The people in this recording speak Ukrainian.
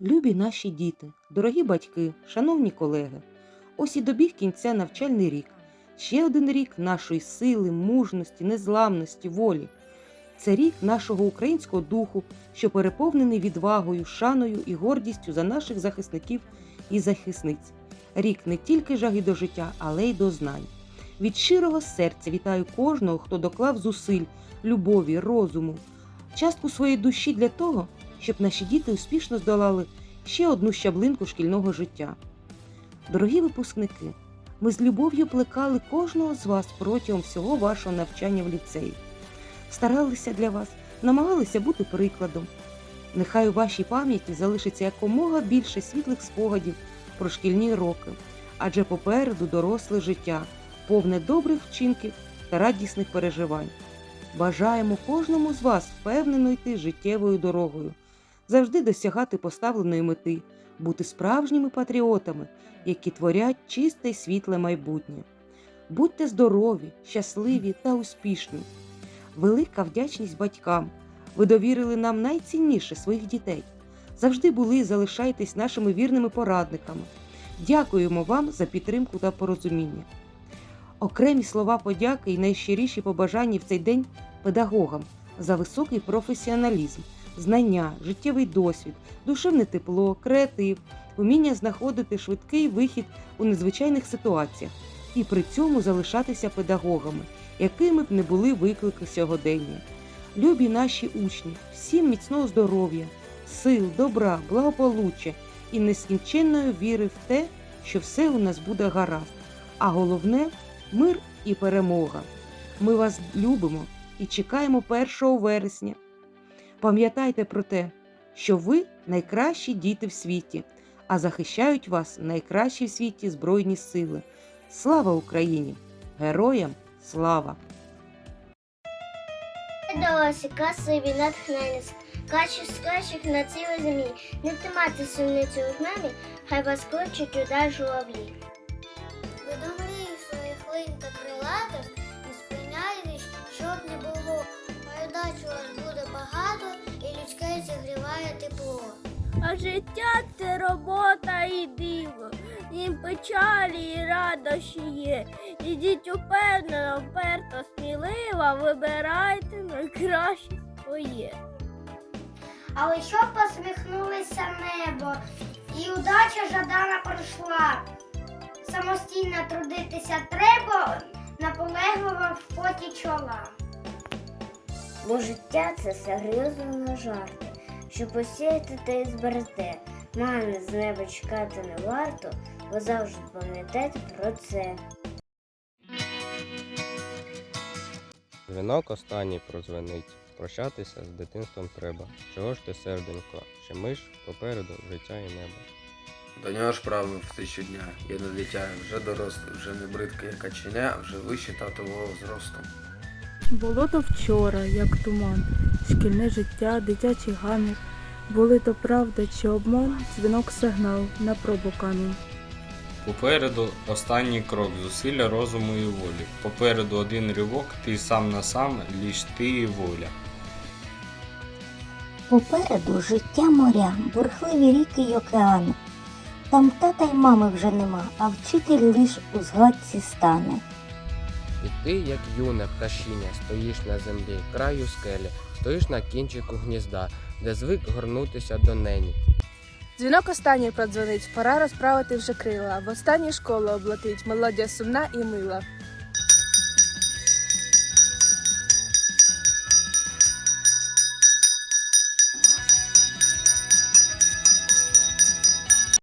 наші діти, дорогі батьки, шановні колеги, ось і добіг кінця навчальний рік. Ще один рік нашої сили, мужності, незламності, волі. Це рік нашого українського духу, що переповнений відвагою, шаною і гордістю за наших захисників і захисниць. Рік не тільки жаги до життя, але й до знань. Від щирого серця вітаю кожного, хто доклав зусиль, любові, розуму, частку своєї душі для того, щоб наші діти успішно здолали ще одну щаблинку шкільного життя. Дорогі випускники, ми з любов'ю плекали кожного з вас протягом всього вашого навчання в ліцеї. Старалися для вас, намагалися бути прикладом. Нехай у вашій пам'яті залишиться якомога більше світлих спогадів про шкільні роки, адже попереду доросле життя, повне добрих вчинків та радісних переживань. Бажаємо кожному з вас впевнено йти життєвою дорогою, завжди досягати поставленої мети, бути справжніми патріотами, які творять чисте й світле майбутнє. Будьте здорові, щасливі та успішні. Велика вдячність батькам. Ви довірили нам найцінніше своїх дітей. Завжди були і залишайтесь нашими вірними порадниками. Дякуємо вам за підтримку та порозуміння. Окремі слова подяки і найщиріші побажання в цей день педагогам за високий професіоналізм, знання, життєвий досвід, душевне тепло, креатив, вміння знаходити швидкий вихід у незвичайних ситуаціях і при цьому залишатися педагогами, якими б не були виклики сьогодення. Любі наші учні, всім міцного здоров'я, сил, добра, благополуччя і нескінченної віри в те, що все у нас буде гаразд, а головне мир і перемога. Ми вас любимо і чекаємо 1 вересня. Пам'ятайте про те, що ви найкращі діти в світі, а захищають вас найкращі в світі Збройні сили. Слава Україні! Героям слава! Далося касові натхненець, качі скачуть на цілій землі. Не тримайте сильницю у жмемі, хай вас кличуть удар журавлі. Ви до мрії своїх линь та крилатих тепло. А життя це робота і диво, їм печалі і радощі є. Ідіть упевнено, вперто, сміливо, вибирайте найкраще своє. Але щоб посміхнулося небо, і удача жадана прийшла. Самостійно трудитися треба, наполегливо в поті чола. Бо життя це серйозно на жарти, що посіяти те й зберете. Мани з неба чекати не варто, бо завжди пам'ятайте про це. Дзвінок останній прозвенить. Прощатися з дитинством треба. Чого ж ти, серденько? Ще миш попереду життя і небо. До нього ж правив тисячу дня. Я не дитя, вже дорослий, вже не бридкий, як каченя, вже вище татового зросту. Було то вчора, як туман, шкільне життя, дитячий гамір. Були то правда чи обман, дзвінок сигнал на пробу камінь. Попереду останній крок зусилля розуму і волі. Попереду один ривок, ти сам на сам, ліж ти і воля. Попереду життя моря, бурхливі ріки й океани. Там тата й мами вже нема, а вчитель лиш у згадці стане. Ти, як юне пташіння, стоїш на землі, краю скелі, стоїш на кінчику гнізда, де звик горнутися до нені. Дзвінок останній продзвонить, пора розправити вже крила. В останню школу облетить, мелодія сумна і мила.